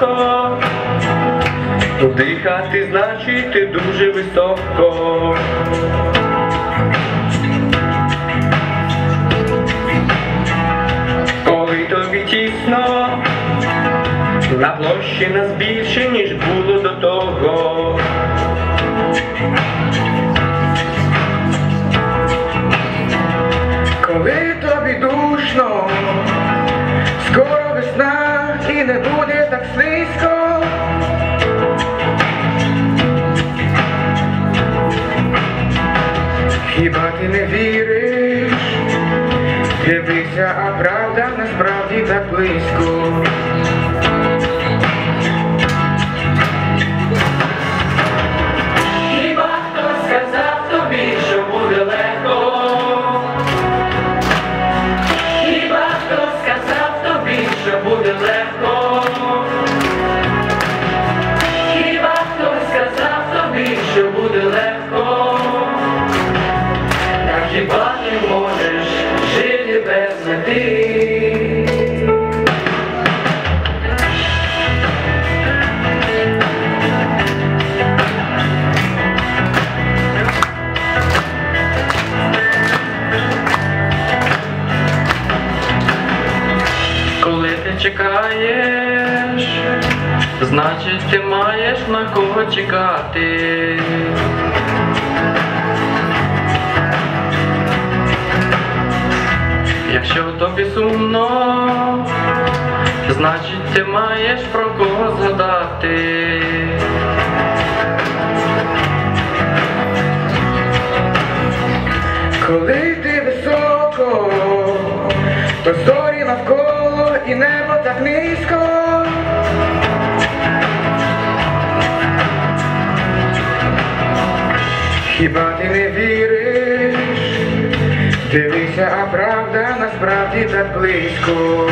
важко. Дихати значить дуже високо. Коли тобі тісно, на площі нас більше, ніж було до того. Коли не віриш? Дивися, а правда насправді так близько. Чекаєш, значить ти маєш на кого чекати. Якщо тобі сумно, значить ти маєш про кого згадати. Коли ти високо, то зорі навколо і небо так низько. Хіба ти не віриш? Дивися, а правда насправді так близько.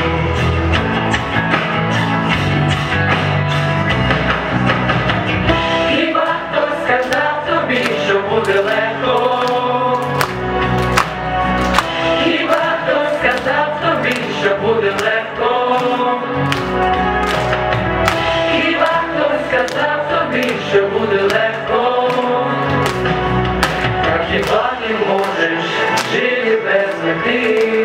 Christmas Day.